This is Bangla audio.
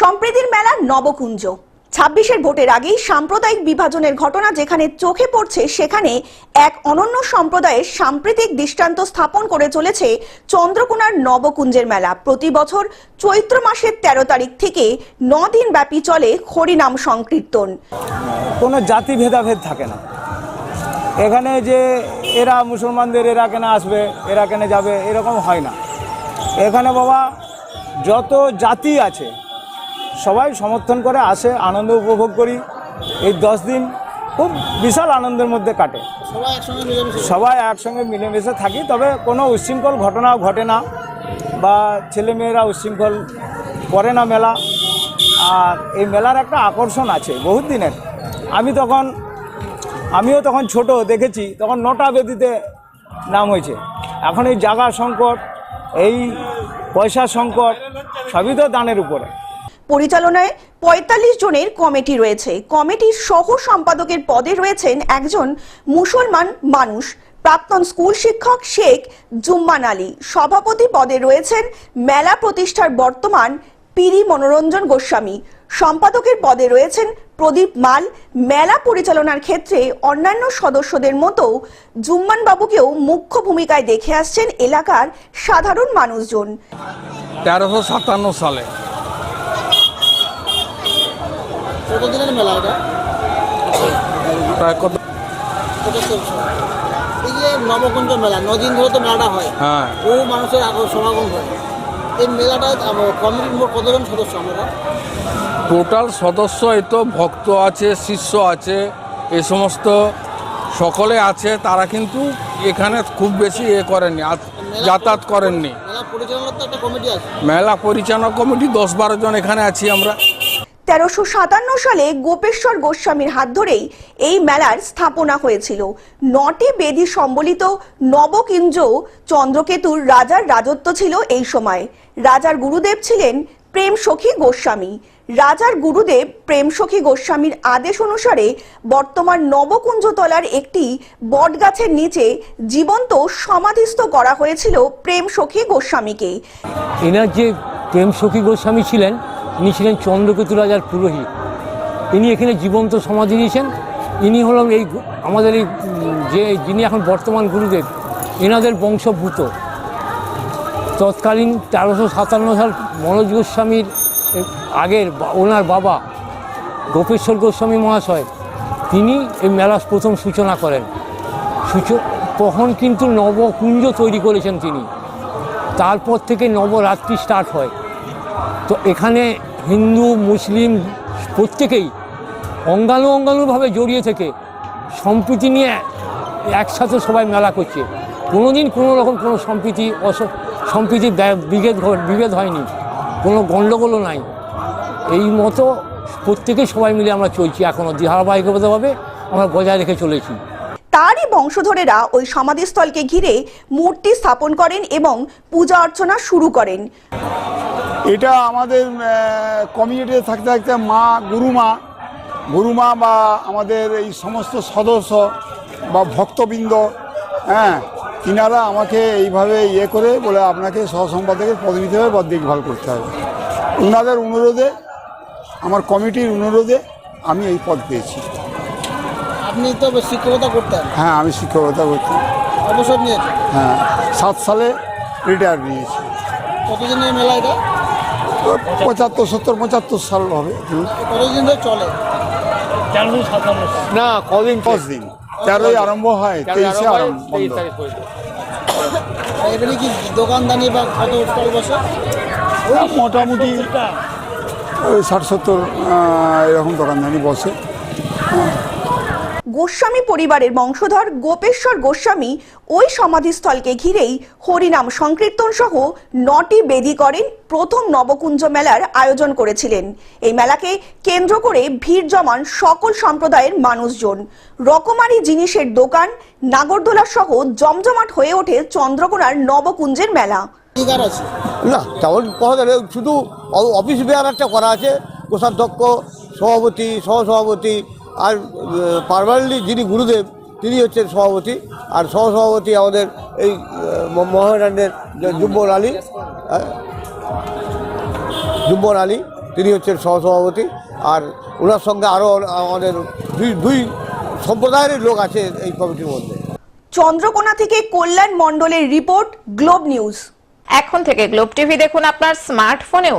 সম্প্রীতির মেলা নবকুঞ্জ। ছাব্বিশের ভোটের আগেই সাম্প্রদায়িক বিভাজনের ঘটনা যেখানে চোখে পড়ছে, সেখানে এক অনন্য সম্প্রদায়ের সাম্প্রতিক দৃষ্টান্ত স্থাপন করে চলেছে চন্দ্রকোনার নবকুঞ্জের মেলা। প্রতি বছর চৈত্র মাসের তেরো তারিখ থেকে দিন ব্যাপী চলে হরিনাম সংকীর্তন। কোনো জাতি ভেদাভেদ থাকে না। এখানে যে এরা মুসলমানদের, এরা কেন আসবে, এরা কেন যাবে, এরকম হয় না। এখানে বাবা, যত জাতি আছে সবাই সমর্থন করে আসে আনন্দ উপভোগ করি। এই দশ দিন খুব বিশাল আনন্দের মধ্যে কাটে। সবাই একসঙ্গে মিলেমিশে থাকি। তবে কোনো উচ্ছৃঙ্খল ঘটনা ঘটে না বা ছেলেমেয়েরা উচ্ছৃঙ্খল করে না মেলা। আর এই মেলার একটা আকর্ষণ আছে বহুত দিনের। আমি তখন আমিও তখন ছোট দেখেছি তখন নটা বেদিতে নাম হয়েছে। এখন এই জায়গা সংকট এই পয়সা সংকট সবই তো দানের উপরে। পরিচালনায় পঁয়তাল্লিশ জনের কমিটি রয়েছে। কমিটির সহ সম্পাদকের পদে রয়েছেন একজন মুসলমান মানুষ, প্রাক্তন স্কুল শিক্ষক শেখ জুম্মান আলী। সভাপতি পদে রয়েছেন মেলা প্রতিষ্ঠার বর্তমান পিরি মনোরঞ্জন গোস্বামী। সম্পাদকের পদে রয়েছেন প্রদীপ মাল। মেলা পরিচালনার ক্ষেত্রে অন্যান্য সদস্যদের মতো জুম্মান বাবুকেও মুখ্য ভূমিকায় দেখে আসছেন এলাকার সাধারণ মানুষজন। তেরোশো সাতান্ন সালে কতদিনের মেলা এটা? প্রায় কত এই যে নবকুঞ্জ মেলা নদিন ধরে তো মেলাটা হয়। হ্যাঁ। বহু মানুষের সমাগম হয়। এই মেলাটায় আম- কমিটির মোট কতজন সদস্য আমরা? টোটাল সদস্য তো ভক্ত আছে শিষ্য আছে এই সমস্ত সকলে আছে তারা কিন্তু এখানে খুব বেশি এ করেননি যাতায়াত করেননি। মেলা পরিচালনা কমিটি দশ বারো জন এখানে আছি আমরা। তেরোশো সাতান্ন সালে গোপেশ্বর গোস্বামীর হাত ধরেই এই মেলার স্থাপনা হয়েছিল। নটি বেদি সম্বলিত নবকিঞ্জ চন্দ্রকেতুর রাজার রাজত্ব ছিল এই সময়। রাজার গুরুদেব ছিলেন প্রেম সখী গোস্বামী। রাজার গুরুদেব প্রেম সখী গোস্বামীর আদেশ অনুসারে বর্তমান নবকুঞ্জতলার একটি বটগাছের নিচে জীবন্ত সমাধিস্থ করা হয়েছিল প্রেম সখী গোস্বামীকে। এনার যে প্রেম সখী গোস্বামী ছিলেন ইনি ছিলেন চন্দ্রকেতু রাজার পুরোহিত। ইনি এখানে জীবন্ত সমাধি দিয়েছেন। ইনি হলেন এই আমাদের এই যে যিনি এখন বর্তমান গুরুদেব, এনাদের বংশভূত। তৎকালীন তেরোশো সাতান্ন সাল মনোজ গোস্বামীর আগের ওনার বাবা গোপেশ্বর গোস্বামী মহাশয়, তিনি এই মেলার প্রথম সূচনা করেন। সূচ, তখন কিন্তু নবকুঞ্জ তৈরি করেছেন তিনি। তারপর থেকে নবরাত্রি স্টার্ট হয়। তো এখানে হিন্দু, মুসলিম প্রত্যেকেই অঙ্গাণু অঙ্গাণুভাবে জড়িয়ে থেকে সম্প্রীতি নিয়ে একসাথে সবাই মেলা করছে। কোনো দিন কোনো রকম কোনো সম্প্রীতি অস, সম্প্রীতির বিভেদ বিভেদ হয়নি। কোনো গণ্ডগোলও নাই। এই মতো প্রত্যেকেই সবাই মিলে আমরা চলছি এখনও ধারাবাহিকভাবে আমরা বজায় রেখে চলেছি। তারই বংশধরেরা ওই সমাধিস্থলকে ঘিরে মূর্তি স্থাপন করেন এবং পূজা অর্চনা শুরু করেন। এটা আমাদের কমিউনিটিতে থাকতে থাকতে মা গুরুমা গুরুমা বা আমাদের এই সমস্ত সদস্য বা ভক্তবৃন্দ হ্যাঁ তিনারা আমাকে এইভাবে ইয়ে করে বলে আপনাকে সহসম্পাদকের পদ নিতে হবে বা দেখভাল করতে হবে। ওনাদের অনুরোধে আমার কমিটির অনুরোধে আমি এই পদ পেয়েছি। আপনি তো শিক্ষকতা করতেন। হ্যাঁ আমি শিক্ষকতা করছি অবসর নিয়েছেন। হ্যাঁ সাত সালে রিটায়ার নিয়েছি। কতদিনের মেলা এটা? পঁচাত্তর সত্তর পঁচাত্তর সাল হবে। কতদিন ধরে চলে? না কদিন দশ দিন। তেরোই আরম্ভ হয় তেইশে আরম্ভ বন্ধ এবারে কি দোকানদানি বা কত মোটামুটি ওই ষাট সত্তর এরকম দোকানদানি বসে। গোস্বামী পরিবারের বংশধর গোপেশ্বর গোস্বামী ওই সমাধিস্থলকে ঘিরেই হরিনাম সংকীর্তন সহ নটি বেদি করেন প্রথম নবকুঞ্জ মেলার আয়োজন করেছিলেন। এই মেলাকে কেন্দ্র করে ভিড় জমান সকল সম্প্রদায়ের মানুষজন। রকমারি জিনিসের দোকান নাগরদোলা সহ জমজমাট হয়ে ওঠে চন্দ্রকোনার নবকুঞ্জের মেলা। না তেমন শুধু অফিস বেয়ার একটা করা আছে। কোষাধ্যক্ষ সভাপতি সহসভাপতি আর পারমানেন্টলি যিনি গুরুদেব তিনি হচ্ছেন সভাপতি। আর সহসভাপতি আমাদের এই মোহামেডানের জুব্বর আলী হ্যাঁ, জুব্বর আলী তিনি হচ্ছেন সহসভাপতি। আর ওনার সঙ্গে আরও আমাদের দুই দুই সম্প্রদায়ের লোক আছে এই কমিটির মধ্যে। চন্দ্রকোনা থেকে কল্যাণ মণ্ডলের রিপোর্ট গ্লোব নিউজ। এখন থেকে গ্লোব টিভি দেখুন আপনার স্মার্টফোনেও।